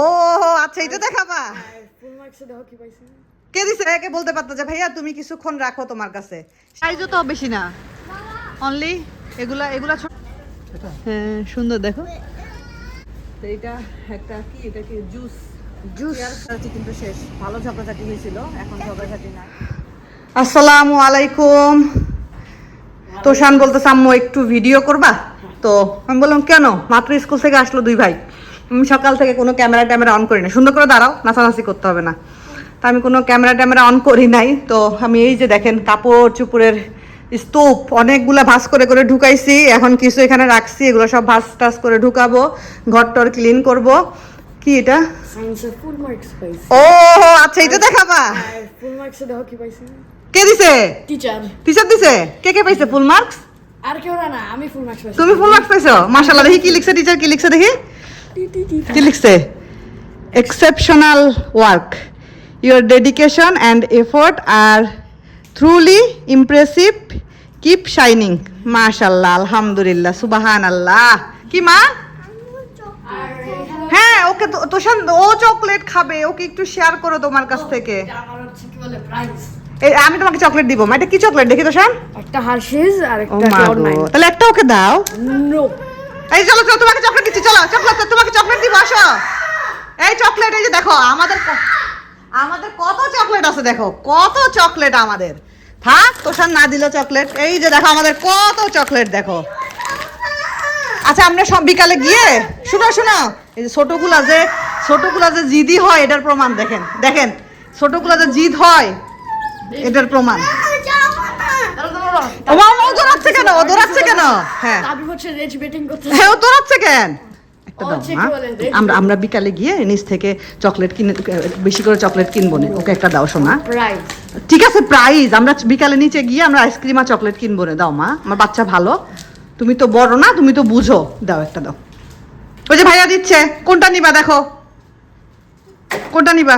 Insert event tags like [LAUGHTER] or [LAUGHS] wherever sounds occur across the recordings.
ও আচ্ছা এটা দেখাবা। ফুল মার্কসে দেখো কি পাইছি। কে দিছে? একে বলতে পারতো যে ভাইয়া তুমি কিছুক্ষণ রাখো তোমার কাছে। সাইজও তো বেশি না। অনলি এগুলা এগুলা হ্যাঁ সুন্দর দেখো। তো এটা একটা কি? এটা কি? জুস। জুস। কিন্তু শেষ। ভালো ঝগড়াঝাটি হয়েছিল এখন ঝগড়াঝাটি নাই। আসসালামু আলাইকুম। তোষান বলতেছে আম্মু একটু ভিডিও করবা? তো আমি বললাম কেন? মাত্র স্কুল থেকে আসলো দুই ভাই। সকাল থেকে কোনো ক্যামেরা ট্যামেরা অন করি না। সুন্দর করে দাঁড়াও নাচানাচি করতে হবে না। তো আমি কোনো ক্যামেরা ট্যামেরা অন করি নাই। তো আমি এই যে দেখেন কাপড় চুপুরের স্তূপ অনেকগুলা ভাস করে করে ঢুকাইছি। এখন কিছু এখানে রাখছি এগুলো সব ভাস টাস করে ঢুকাবো ঘর টর ক্লিন করব। কি এটা? ও আচ্ছা এটা দেখাবা। দেখো কি দিছে? টিচার টিচার দিছে? কে কে পাইছে ফুল মার্কস আর কেউ না আমি ফুল মার্কস পাইছি। তুমি ফুল মার্কস পাইছো? মাশাআল্লাহ দেখি কি লিখছে টিচার কি লিখছে দেখি। কি লিখছে? Exceptional work your dedication and effort are truly impressive keep shining মাশাল্লাহ আলহামদুলিল্লাহ সুবাহান আল্লাহ কি মা? হ্যাঁ ওকে তো- তোষান ও চকলেট খাবে। ওকে একটু শেয়ার করো তোমার কাছ থেকে। এটা আমার হচ্ছে কি বলে প্রাইস এই আমি তোমাকে চকলেট দিব মা। এটা কি চকলেট দেখি তোষান। একটা হার্শিস আর একটা তাহলে একটা ওকে দাও। নো এই চলো চলো, তোমাকে চকলেট দিচ্ছি, চলো চকলেট তোমাকে চকলেট দিব, আসো। এই চকলেট এই যে দেখো, আমাদের আমাদের কত চকলেট আছে দেখো, কত চকলেট আমাদের। থাক, তোষার না দিল চকলেট এই যে দেখো, আমাদের কত চকলেট দেখো। আচ্ছা আমরা সব বিকালে গিয়ে, শুনো শুনো, এই যে ছোটগুলা যে ছোটগুলা যে জিদি হয়, এটার প্রমাণ দেখেন দেখেন, ছোটগুলা যে জিদ হয়, এটার প্রমাণ। ও দৌড়াচ্ছে কেন? ও দৌড়াচ্ছে কেন? হ্যাঁ। তাবি হচ্ছে রেজ বেটিং করতে হ্যাঁ ও দৌড়াচ্ছে কেন। আমরা আমরা বিকালে গিয়ে নিচ থেকে চকলেট কিনে বেশি করে চকলেট কিনবো না। ওকে একটা দাও শোনা ঠিক আছে প্রাইজ আমরা বিকালে নিচে গিয়ে আমরা আইসক্রিম আর চকলেট কিনবো না। দাও মা। আমার বাচ্চা ভালো। তুমি তো বড় না তুমি তো বুঝো। দাও একটা দাও। ওই যে ভাইয়া দিচ্ছে। কোনটা নিবা দেখো। কোনটা নিবা?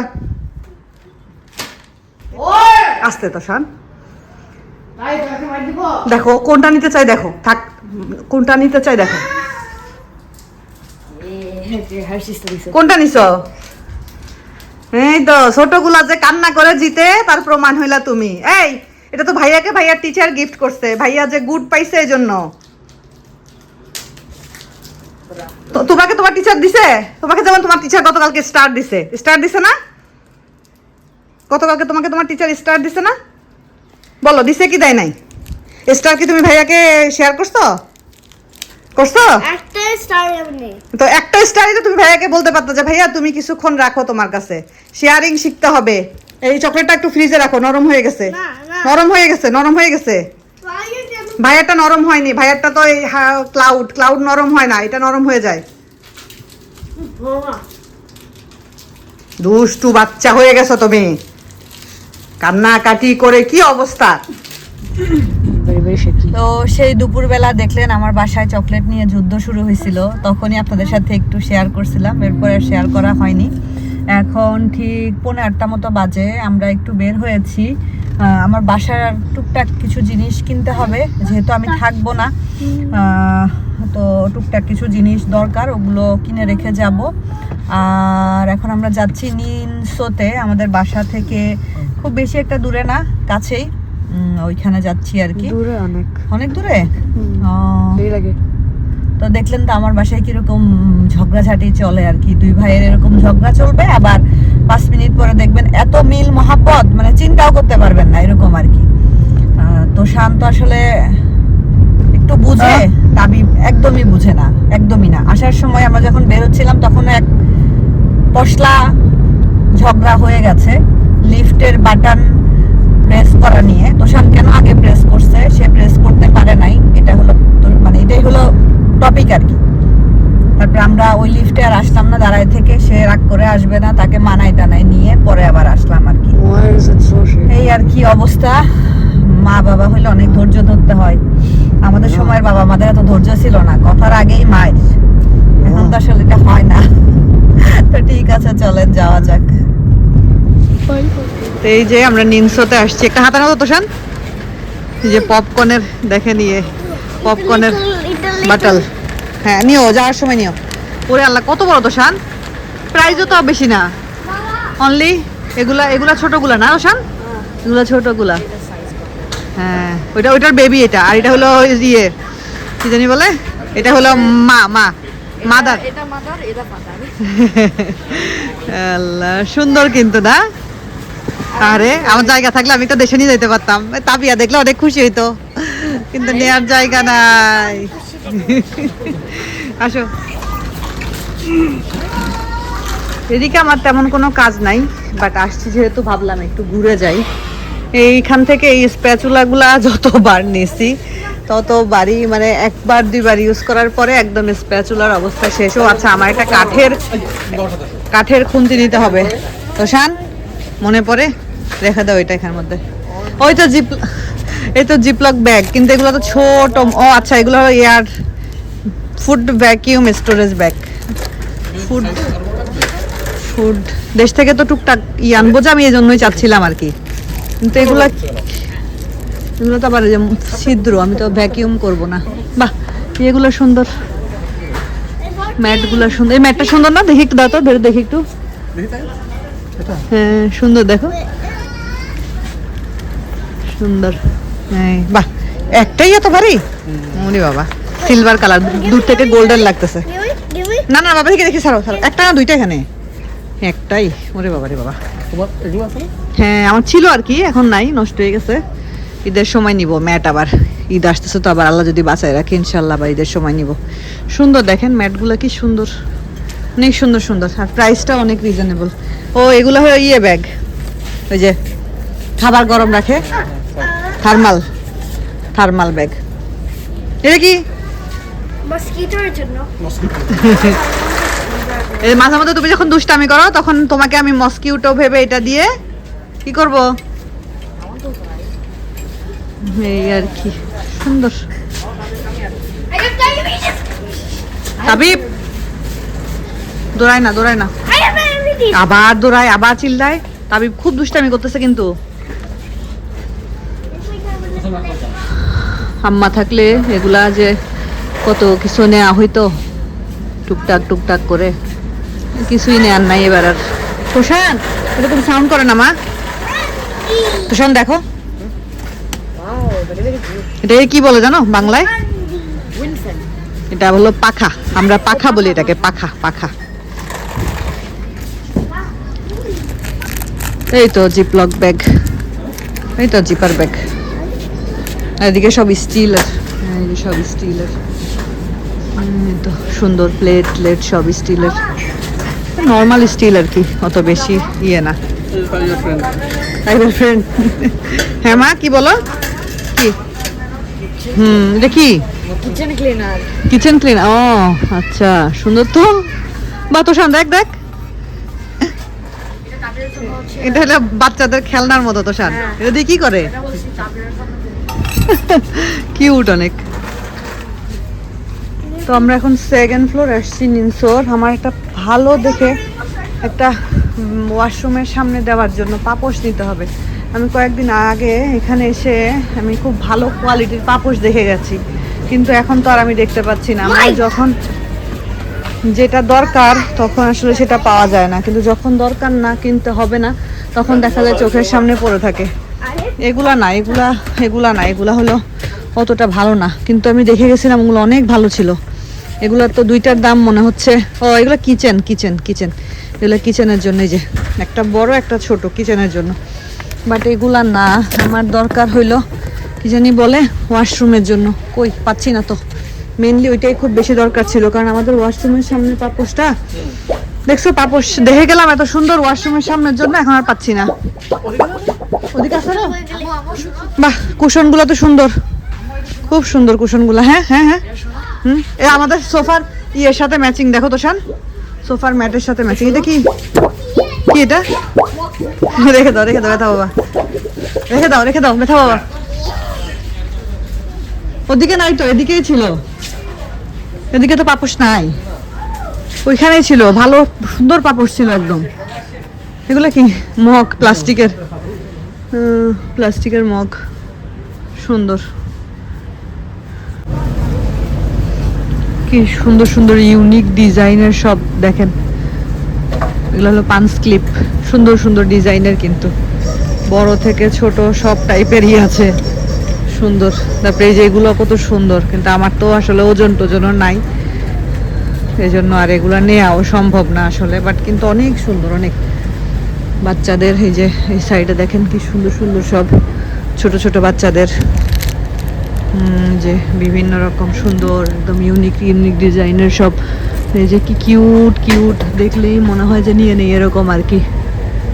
আসতে তো শান দেখো কোনটা নিতে চাই দেখো। থাক কোনটা নিতে চাই দেখো। কোনটা নিছ? এই তো ছোটগুলা যে কান্না করে জিতে তার প্রমাণ হইলা তুমি। এই এটা তো ভাইয়াকে ভাইয়ার টিচার গিফট করছে। ভাইয়া যে গুড পাইছে এই জন্য তোমাকে তোমার টিচার দিছে? তোমাকে যেমন তোমার টিচার গতকালকে স্টার দিছে। স্টার দিছে না? গতকালকে তোমাকে তোমার টিচার স্টার দিছে না? বলো দিছে কি দেয় নাই? স্টার কি তুমি ভাইয়াকে শেয়ার করছ? করছ? একটা স্টার এমনি তো একটা স্টারই তো তুমি ভাইয়াকে বলতে পারতো যে ভাইয়া তুমি কিছুক্ষণ রাখো তোমার কাছে। শেয়ারিং শিখতে হবে। এই চকলেটটা একটু ফ্রিজে রাখো নরম হয়ে গেছে। নরম হয়ে গেছে নরম হয়ে গেছে। ভাইয়ারটা নরম হয়নি ভাইয়ারটা তো এই ক্লাউড ক্লাউড নরম হয় না এটা নরম হয়ে যায়। দুষ্টু বাচ্চা হয়ে গেছো তুমি। কান্নাকাটি করে কি অবস্থা? তো সেই দুপুরবেলা দেখলেন আমার বাসায় চকলেট নিয়ে যুদ্ধ শুরু হয়েছিল। তখনই আপনাদের সাথে একটু শেয়ার করছিলাম, এরপরে শেয়ার করা হয়নি। এখন ঠিক পৌনে আটটা মতো বাজে, আমরা একটু বের হয়েছি। আমার বাসার টুকটাক কিছু জিনিস কিনতে হবে, যেহেতু আমি থাকব না। তো টুকটাক কিছু জিনিস দরকার, ওগুলো কিনে রেখে যাব। আর এখন আমরা যাচ্ছি নিনসোতে, আমাদের বাসা থেকে খুব বেশি একটা দূরে না কাছেই। ওইখানে যাচ্ছি আর কি। দূরে অনেক। অনেক দূরে? লাগে। তো দেখলেন তো আমার বাসায় কীরকম ঝগড়াঝাটি চলে আর কি। দুই ভাইয়ের এরকম ঝগড়া চলবে আবার পাঁচ মিনিট পরে দেখবেন এত মিল মহাব্বত মানে চিন্তাও করতে পারবেন না এরকম আর কি। তো শান্ত আসলে একটু বুঝে দাবি একদমই বুঝে না একদমই না। আসার সময় আমরা যখন বেরোচ্ছিলাম তখন এক পশলা ঝগড়া হয়ে গেছে। লিফটের বাটন প্রেস করা নিয়ে। তোষান কেন আগে প্রেস করছে? সে প্রেস করতে পারে নাই। এটা হলো মানে এটাই হলো টপিক আর কি। তারপরে আমরা ওই লিফটে আর আসলাম না দাঁড়ায় থেকে। সে রাগ করে আসবে না তাকে মানাই টানাই নিয়ে পরে আবার আসলাম আর কি? এই আর কি অবস্থা? মা বাবা হলে অনেক ধৈর্য ধরতে হয়। আমাদের সময়ের বাবা আমাদের এত ধৈর্য ছিল না। কথার আগেই মায়ের। এখন তো আসলে এটা হয় না। তো ঠিক আছে চলেন যাওয়া যাক। তো এই যে আমরা নিনসোতে আসছি। একটা হাতানো তো তোষান? এই যে পপকর্নের দেখে নিয়ে পপকর্নের little, হ্যাঁ নিও যাওয়ার সময় নিও। ওরে আল্লাহ কত বড় তোষান? প্রাইসও তো বেশি না। অনলি এগুলা এগুলা ছোটগুলা না রোশান এগুলা ছোটগুলা। হ্যাঁ ওইটা ওইটার বেবি এটা। আর এটা হলো ইয়ে কি জানি বলে? এটা হলো মা মা। মাদার [LAUGHS] আল্লাহ সুন্দর কিন্তু না? আরে আমার জায়গা থাকলে আমি তো দেশে নিয়ে যেতে পারতাম। তাপিয়া দেখলে অনেক খুশি হইতো। কিন্তু নেয়ার জায়গা নাই। আসো। এদিকে আমার তেমন কোনো কাজ নাই বাট আসছি যেহেতু ভাবলাম একটু ঘুরে যাই। এইখান থেকে এই স্প্যাচুলাগুলা যতবার নিছি ততবারই মানে একবার দুইবার ইউজ করার পরে একদম স্প্যাচুলার অবস্থা শেষ। ও আচ্ছা আমার একটা কাঠের কাঠের খুন্তি নিতে হবে। তো শান মনে পড়ে? রেখে দাও এটা এখানের মধ্যে। ওই তো জিপ এই তো জিপলক ব্যাগ কিন্তু এগুলো তো ছোট। ও আচ্ছা এগুলো হলো air food vacuum storage bag. Food food. দেশ থেকে তো টুকটাক ই আনব যে আমি এই জন্যই চাচ্ছিলাম আর কি। কিন্তু এগুলা এগুলো তো আবার ছিদ্র আমি তো ভ্যাকিউম করব না। বাহ এগুলো সুন্দর। ম্যাটগুলো সুন্দর। এই ম্যাটটা সুন্দর না? দেখি একটু দাও তো দেখি একটু। হ্যাঁ সুন্দর দেখো। সুন্দর। হ্যাঁ বাহ একটাই এত ভারী? ওরে বাবা সিলভার কালার দূর থেকে গোল্ডেন লাগতেছে? না না বাবা দেখি দেখি ছাড়ো ছাড়ো একটা না দুইটা এখানে? একটাই ওরে বাবা রে বাবা। তোমার এগুলো আছে? না হ্যাঁ আমার ছিল আর কি এখন নাই নষ্ট হয়ে গেছে। ঈদের সময় নিব ম্যাট আবার ঈদ আসতেছে তো আবার আল্লাহ যদি বাঁচায় রাখে ইনশাল্লাহ আবার ঈদের সময় নিব। সুন্দর দেখেন ম্যাটগুলো কি সুন্দর অনেক সুন্দর সুন্দর আর প্রাইসটা অনেক রিজনেবল ও এগুলো হলো ইয়ে ব্যাগ ওই যে খাবার গরম রাখে। থার্মাল থার্মাল ব্যাগ এটা কি? Mosquito জন্য। [LAUGHS] এই মাঝে মধ্যে তুমি যখন দুষ্টামি করো তখন তোমাকে আমি মস্কিউটো ভেবে এটা দিয়ে কি করব? এই আর কি। সুন্দর. তাবিব! দৌড়ায় না দৌড়ায় না. আবার দৌড়ায় আবার চিল্লায়। তাবিব খুব দুষ্টামি করতেছে কিন্তু। আম্মা থাকলে এগুলা যে কত কিছু নেওয়া হইতো, টুকটাক টুকটাক করে। কিছুই নেয়ার নাই এবার আর। প্রশান এরকম সাউন্ড করে না মা? প্রশান দেখো। এটাকে কি বলে জানো বাংলায়? এটা হলো পাখা। আমরা পাখা বলি এটাকে, পাখা পাখা। এই তো জিপলক ব্যাগ। এই তো জিপার ব্যাগ। এদিকে সব স্টিলের এই যে সব স্টিলের তো সুন্দর প্লেট প্লেট সব স্টিলের নর্মাল স্টিল আর কি অত বেশি ইয়ে না। ফ্রেন্ড হ্যাঁ মা কি বলো? কি? হুম এটা কি? কিচেন ক্লিনার কিচেন ক্লিন ও আচ্ছা সুন্দর তো। বা তো শান দেখ দেখ। এটা হলো বাচ্চাদের খেলনার মতো তো শান এটা দিয়ে কি করে? [LAUGHS] কিউট অনেক। তো আমরা এখন সেকেন্ড ফ্লোর আসছি নিনসোর। আমার একটা ভালো দেখে একটা ওয়াশরুমের সামনে দেওয়ার জন্য পাপোশ নিতে হবে। আমি কয়েকদিন আগে এখানে এসে আমি খুব ভালো কোয়ালিটির পাপোশ দেখে গেছি। কিন্তু এখন তো আর আমি দেখতে পাচ্ছি না। আমার যখন যেটা দরকার তখন আসলে সেটা পাওয়া যায় না। কিন্তু যখন দরকার না কিনতে হবে না তখন দেখা যায় চোখের সামনে পড়ে থাকে। এগুলা না, এগুলা এগুলা না, এগুলা হলো অতটা ভালো না। কিন্তু আমি দেখে গেছিলাম ওগুলো অনেক ভালো ছিল। এগুলার তো দুইটার দাম মনে হচ্ছে। ও, এগুলো কিচেন কিচেন কিচেন। এগুলো কিচেনের জন্য যে, একটা বড়, একটা ছোট কিচেনের জন্য। বাট এগুলা না, আমার দরকার হইল কি জানি বলে, ওয়াশরুমের জন্য। কই, পাচ্ছি না তো। মেনলি ওইটাই খুব বেশি দরকার ছিল, কারণ আমাদের ওয়াশরুমের সামনে পাপোশটা, দেখছ পাপোশ? দেখে গেলাম এত সুন্দর ওয়াশরুমের সামনের জন্য, এখন আর পাচ্ছি না। ওদিকে আছে না? বাহ, কুশনগুলো তো সুন্দর। খুব সুন্দর কুশনগুলো হ্যাঁ হ্যাঁ হ্যাঁ। হুম, এ আমাদের সোফার ইয়ের সাথে ম্যাচিং দেখো তো শান। সোফার ম্যাটের সাথে ম্যাচিং এটা কি? কি এটা? রেখে দাও রেখে দাও, ব্যথা বাবা। রেখে দাও রেখে দাও, ব্যথা বাবা। ওদিকে নাই তো, এদিকেই ছিল। এদিকে তো পাপোশ নাই। ওইখানেই ছিল, ভালো, সুন্দর পাপোশ ছিল একদম। এগুলো কি? মগ, প্লাস্টিকের। প্লাস্টিকের মগ। সুন্দর। কি সুন্দর সুন্দর ইউনিক ডিজাইনের সব দেখেন। এগুলো হলো পান্স ক্লিপ সুন্দর সুন্দর ডিজাইনের কিন্তু। বড় থেকে ছোট সব টাইপেরই আছে। সুন্দর। তারপরে এই যে এগুলো কত সুন্দর। কিন্তু আমার তো আসলে ওজন টোজনও নাই। এই জন্য আর এগুলো নেওয়াও সম্ভব না আসলে। বাট কিন্তু অনেক সুন্দর, অনেক। বাচ্চাদের, এই যে এই সাইডে দেখেন কি সুন্দর সুন্দর সব ছোট ছোট বাচ্চাদের। যে বিভিন্ন রকম সুন্দর, একদম ইউনিক ইউনিক ডিজাইনের সব। এই যে কি কিউট কিউট দেখলেই মনে হয় যে নিয়ে নেই এরকম আর কি।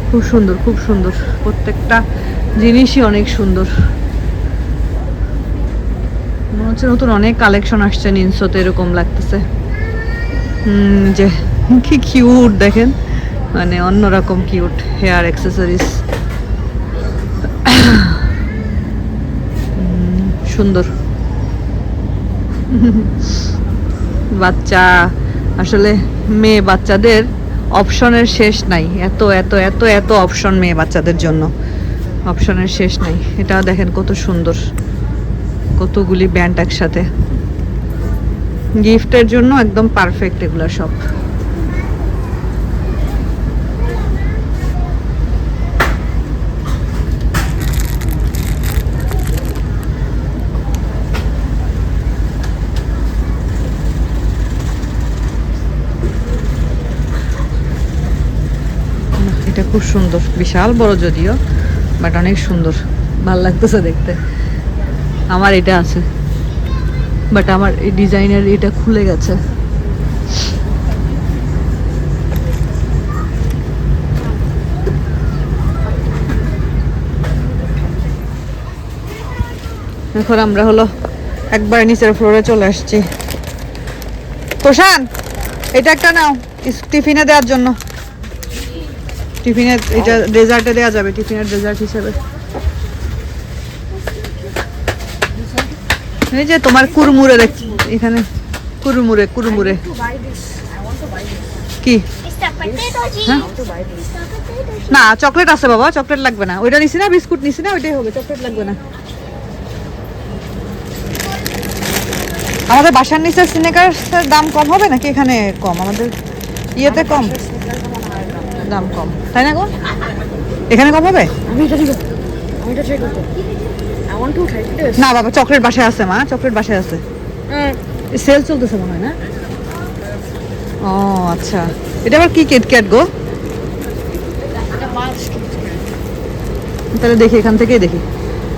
খুব সুন্দর খুব সুন্দর। প্রত্যেকটা জিনিসই অনেক সুন্দর। মনে হচ্ছে নতুন অনেক কালেকশন আসছে নিনসোতে, এরকম লাগতেছে। যে কি কিউট দেখেন। মানে অন্যরকম কিউট হেয়ার অ্যাক্সেসরিজ সুন্দর। বাচ্চা, আসলে মেয়ে বাচ্চাদের অপশনের শেষ নাই। এত এত এত এত অপশন মেয়ে বাচ্চাদের জন্য। অপশনের শেষ নাই। এটাও দেখেন কত সুন্দর। কতগুলি ব্যান্ড একসাথে। গিফটের জন্য একদম পারফেক্ট এগুলো সব এটা খুব সুন্দর, বিশাল বড় যদিও বাট অনেক সুন্দর। ভালো লাগতেছে দেখতে। আমার এটা আছে। বাট আমার এই ডিজাইনের এটা খুলে গেছে। এখন আমরা হলো একবার নিচের ফ্লোরে চলে আসছি। তোষান, এটা একটা নাও, টিফিনে দেওয়ার জন্য। টিফিনের এটা ডেজার্টে দেওয়া যাবে টিফিনের ডেজার্ট হিসেবে। এই যে তোমার কুরমুরে দেখ এখানে কুরমুরে কুরমুরে কি? Potato না চকলেট আছে বাবা চকলেট লাগবে না। ওইটা নিছি না বিস্কুট নিছি না ওইটাই হবে চকলেট লাগবে না। আমাদের বাসার নিচে সিনেকার্সের দাম কম হবে নাকি এখানে কম? আমাদের ইয়েতে কম? দাম কম। তাই না গো? এখানে কম হবে. না বাবা চকলেট বাসায় আছে মা। চকলেট বাসায় আছে। সেল চলতেছে মনে হয় না? ও আচ্ছা। এটা আবার কি কিটক্যাট গো? তাহলে দেখি এখান থেকেই দেখি।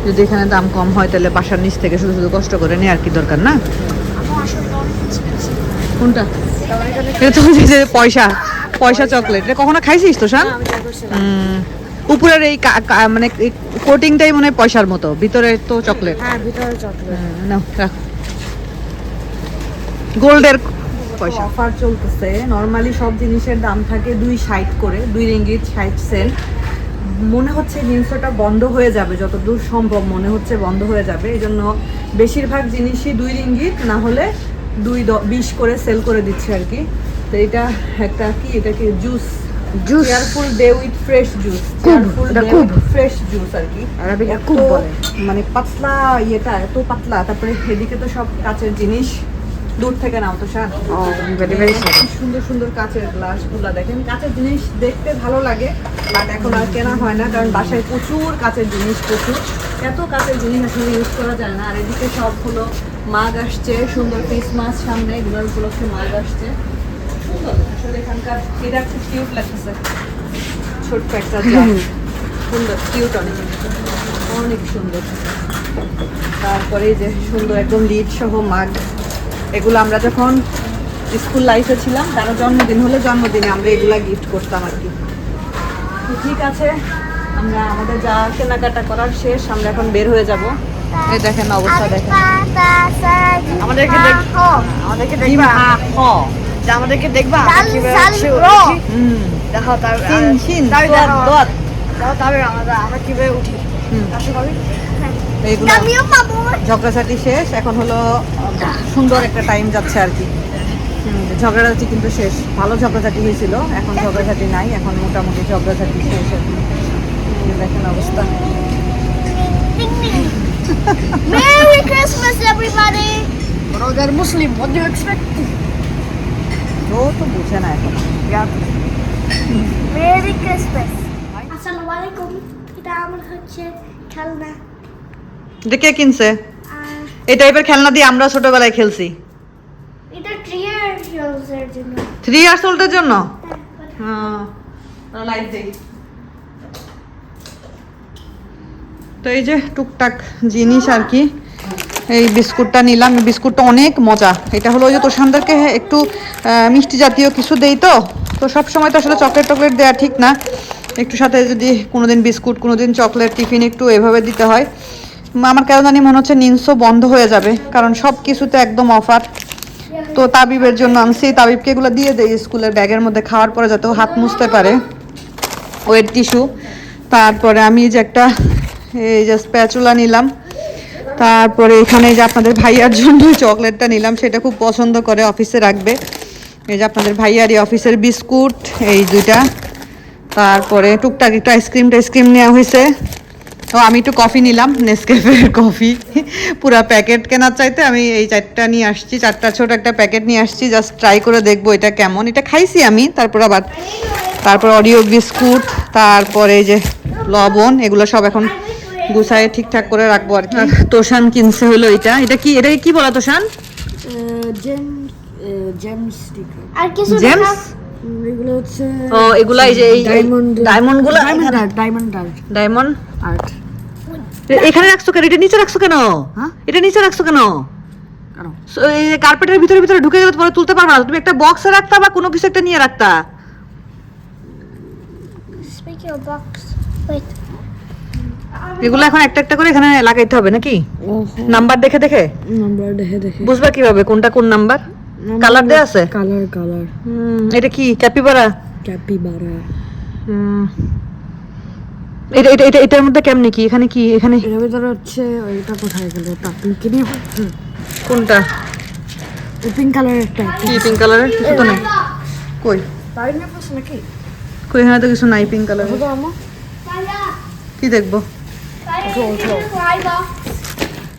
যদি এখানে দাম কম হয় তাহলে বাসার নিচ থেকে শুধু শুধু কষ্ট করে নেই আর কি দরকার না? কোনটা? এটা তো পয়সা। পয়সা চকলেট। এটা কখনো খাইছিস তো শান উপরের এই মানে কোটিংটাই মনে হয় পয়সার মতো ভিতরে তো চকলেট। হ্যাঁ ভিতরে চকলেট। নাও রাখ। গোল্ডের পয়সা। অফার চলতেছে। নর্মালি সব জিনিসের দাম থাকে দুই ষাট করে দুই রিঙ্গিট ষাট সেন্ট। মনে হচ্ছে জিনিসটা বন্ধ হয়ে যাবে যতদূর সম্ভব মনে হচ্ছে বন্ধ হয়ে যাবে। এই জন্য বেশিরভাগ জিনিসই দুই রিঙ্গিট না হলে দুই বিশ করে সেল করে দিচ্ছে আর কি। তো এটা একটা কি এটা কি juice Juice. Careful day with fresh juice এটা ডে। উইথ ফ্রেশ জুস আর কি। আরবিতে এত কুব বলে। মানে পাতলা ইয়েটা এত পাতলা তারপরে এদিকে তো সব কাচের জিনিস দূর থেকে নাও তো কি সুন্দর। সুন্দর কাচের গ্লাসগুলা দেখেন। কাচের জিনিস দেখতে ভালো লাগে বাট এখন আর কেনা হয় না কারণ বাসায় প্রচুর কাচের জিনিস প্রচুর। এত কাচের জিনিস আসলে ইউজ করা যায় না। আর এদিকে সব হলো মাগ আসছে সুন্দর ক্রিসমাস সামনে এগুলোর উপলক্ষে মাগ আসছে। আসলে এখানকার এটা খুব কিউট লাগতেছে। ছোট্ট একটা [CLEARS THROAT] সুন্দর কিউট অনেক। অনেক সুন্দর। তারপরে যে সুন্দর একদম লিড সহ মাগ এগুলো আমরা যখন স্কুল লাইফে ছিলাম তারা জন্মদিন হলে জন্মদিনে আমরা এগুলা গিফট করতাম আর কি। তো ঠিক আছে আমরা আমাদের যা কেনাকাটা করার শেষ আমরা এখন বের হয়ে যাব। এই দেখেন অবস্থা দেখেন। আমাদেরকে দেখ আমাদেরকে দেখবা। যে আমাদেরকে দেখবা দেখো তার শিন শিন তাই দোয়াত, দেখো দোয়াত। দেখো তবে আমরা কীভাবে উঠি ঝগড়াঝাটি শেষ এখন হলো সুন্দর একটা টাইম যাচ্ছে আর কি ঝগড়াঝাটি কিন্তু শেষ ভালো ঝগড়াঝাটি হয়েছিল এখন ঝগড়াঝাটি নাই এখন মোটামুটি ঝগড়াঝাটি শেষ আর কি। দেখেন অবস্থা Merry Christmas, everybody! Bro, they're Muslim. What do you expect? ও তো বুঝে না এখন Christmas. আসসালামু আলাইকুম এটা আমার হচ্ছে খেলনা এটা কে কিনছে এই টাইপের খেলনা দিয়ে আমরা ছোটবেলায় খেলছি। এটা থ্রি ইয়ার্স জন্য থ্রি ইয়ার্স ওল্ডের জন্য? হ্যাঁ লাইট দেই তো এই যে টুকটাক জিনিস আর কি। এই বিস্কুটটা নিলাম। বিস্কুটটা অনেক মজা। এটা হলো ওই যে তোষানদেরকে একটু মিষ্টি জাতীয় কিছু দেই তো? তো সব সময় তো আসলে চকলেট টকলেট দেওয়া ঠিক না। একটু সাথে যদি কোনোদিন বিস্কুট, কোনোদিন চকলেট টিফিন একটু এভাবে দিতে হয়। আমার কেন জানি মনে হচ্ছে নিনসো বন্ধ হয়ে যাবে। কারণ সব কিছুতে একদম অফার। তো তাবিবের জন্য আমি সেই তাবিবকে এগুলো দিয়ে দেই স্কুলের ব্যাগের মধ্যে খাওয়ার পরে যাতে হাত মুছতে পারে। Wet tissue. তারপরে আমি যে একটা, এই যে স্প্যাচুলা নিলাম। তারপরে এখানে যে আপনাদের ভাইয়ার জন্য [LAUGHS] চকলেটটা নিলাম, সেটা খুব পছন্দ করে, অফিসে রাখবে। এই যে আপনাদের ভাইয়ার এই অফিসের বিস্কুট, এই দুইটা। তারপরে টুকটাক একটু আইসক্রিম টাইসক্রিম নেওয়া হয়েছে। তো আমি একটু কফি নিলাম নেসক্যাফের [LAUGHS] কফি। পুরো প্যাকেট কেনার চাইতে আমি এই চারটা নিয়ে আসছি, চারটা ছোট একটা প্যাকেট নিয়ে আসছি, জাস্ট ট্রাই করে দেখব এটা কেমন। এটা খাইছি আমি, তারপর আবার, তারপর অরিও বিস্কুট, তারপরে যে লবণ, এগুলো সব এখন গুছায় ঠিকঠাক করে রাখব আর কি। তোষান কিনছে হলো এটা। এটা কি এটা কি বলা তোষান? জেম জেম স্টিকার আর কিছু জেমস এগুলো হচ্ছে ও এগুলা এই যে এই diamond ডায়মন্ডগুলো diamond art diamond art diamond art এখানে রাখছো কেন? এটা নিচে রাখছো কেন? হ্যাঁ? এটা নিচে রাখছো কেন? কার্পেটের ভিতরে ভিতরে ঢুকে গেলে পরে তুলতে পারবে না। তুমি একটা বক্সে রাখতা বা কোনো কিছু একটা নিয়ে রাখতা? Speaking of box, wait. এগুলো এখন একটা একটা করে এখানে লাগাইতে হবে নাকি? নাম্বার দেখে দেখে? নাম্বার দেখে দেখে। বুঝবা কীভাবে? কোনটা কোন নাম্বার? কালার দেয়া আছে? Colour colour. হুম, এটা কি? ক্যাপিবারা? ক্যাপিবারা। এটা এটা এটা এটার মধ্যে কেমনে কি? এখানে কি? এখানে? এর ভিতরে হচ্ছে এটা কোথায় গেল? তা পিঙ্ক নিয়ে কোনটা? পিঙ্ক কালার একটা কি পিঙ্ক কালারের কিছু তো নাই। কই? বাড়ি না নাকি? কই এখানে তো কিছু নাই পিঙ্ক কালারের কি আমার Fire! কি দেখব Fire! Fire!